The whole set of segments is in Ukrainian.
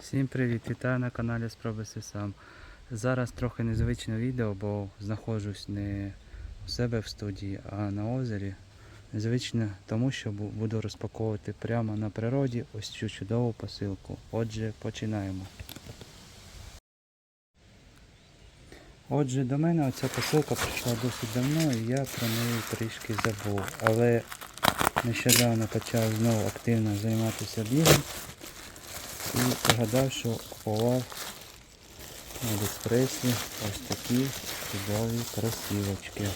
Всім привіт! Вітаю на каналі Спроби Си сам. Зараз трохи незвичне відео, бо знаходжусь не у себе в студії, а на озері. Незвично тому, що буду розпаковувати прямо на природі ось цю чудову посилку. Отже, починаємо. Отже, до мене оця посилка прийшла досить давно і я про неї трішки забув. Але нещодавно почав знову активно займатися бігом. І згадав, що купував на Аліекспресі ось такі чудові кросівочки.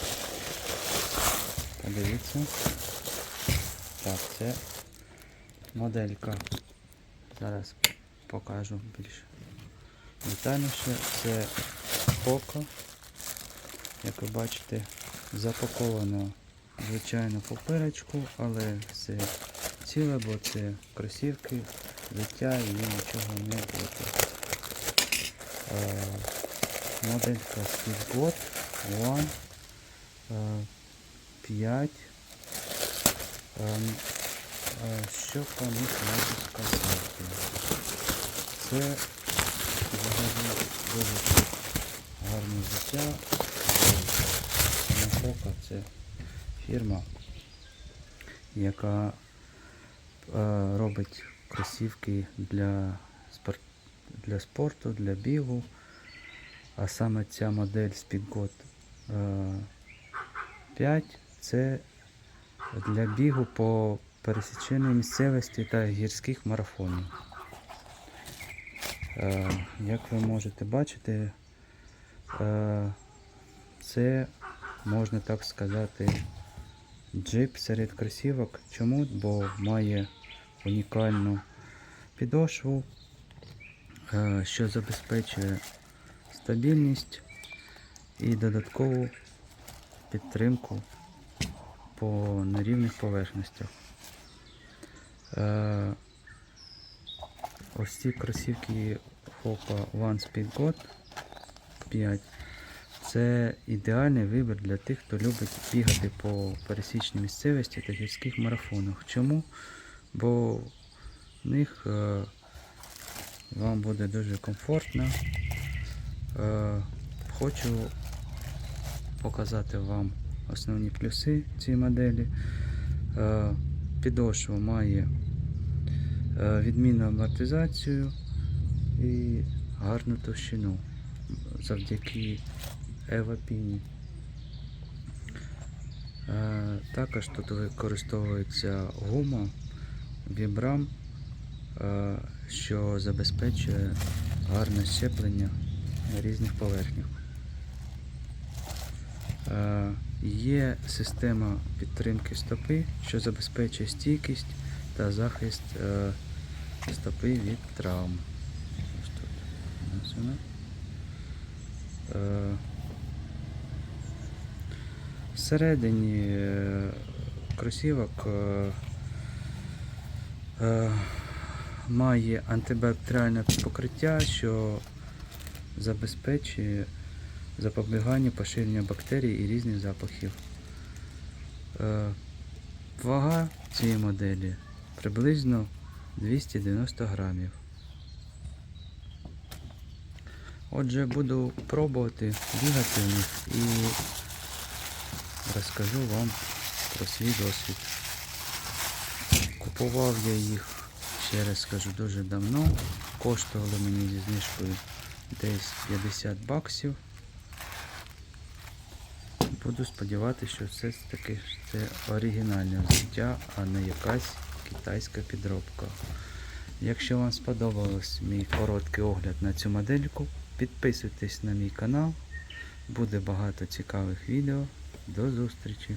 Подивіться. Так, це моделька. Зараз покажу більш детальніше. Це Поко. Як ви бачите, запаковано звичайно папирочку, але все ціле, бо це кросівки, життя і нічого не буде. Е, Моделька Speedbot One е, 5. Ем, е, Що по них можу сказати? Це взагалі дуже гарне життя. Нафока це фірма, яка робить кросівки для, спор... для спорту, для бігу. А саме ця модель Speedgot е, 5 це для бігу по пересіченій місцевості та гірських марафонів. Е, як ви можете бачити, е, це можна так сказати джип серед кросівок. Чому? Бо має унікальну підошву, е, що забезпечує стабільність і додаткову підтримку по нерівних поверхностях. Е, Ось ці кросівки Hoka One Speed God 5 це ідеальний вибір для тих, хто любить бігати по пересічній місцевості та гірських марафонах. Чому? Бо в них е, вам буде дуже комфортно. Е, хочу показати вам основні плюси цієї моделі. Е, підошва має відмінну амортизацію і гарну товщину завдяки Евапіні. Також тут використовується гума Vibram, е, що забезпечує гарне щеплення на різних поверхнях. Е, Є система підтримки стопи, що забезпечує стійкість та захист е, стопи від травм. Ось тут вона. Всередині кросівок має антибактеріальне покриття, що забезпечує запобігання поширення бактерій і різних запахів. Е, Вага цієї моделі приблизно 290 грамів. Отже, буду пробувати бігати в них і розкажу вам про свій досвід. Купував я їх, ще раз скажу, дуже давно. Коштували мені зі знижкою десь 50 баксів. Буду сподіватися, що все ж таки це оригінальне взуття, а не якась китайська підробка. Якщо вам сподобався мій короткий огляд на цю модельку, підписуйтесь на мій канал. Буде багато цікавих відео. До зустрічі!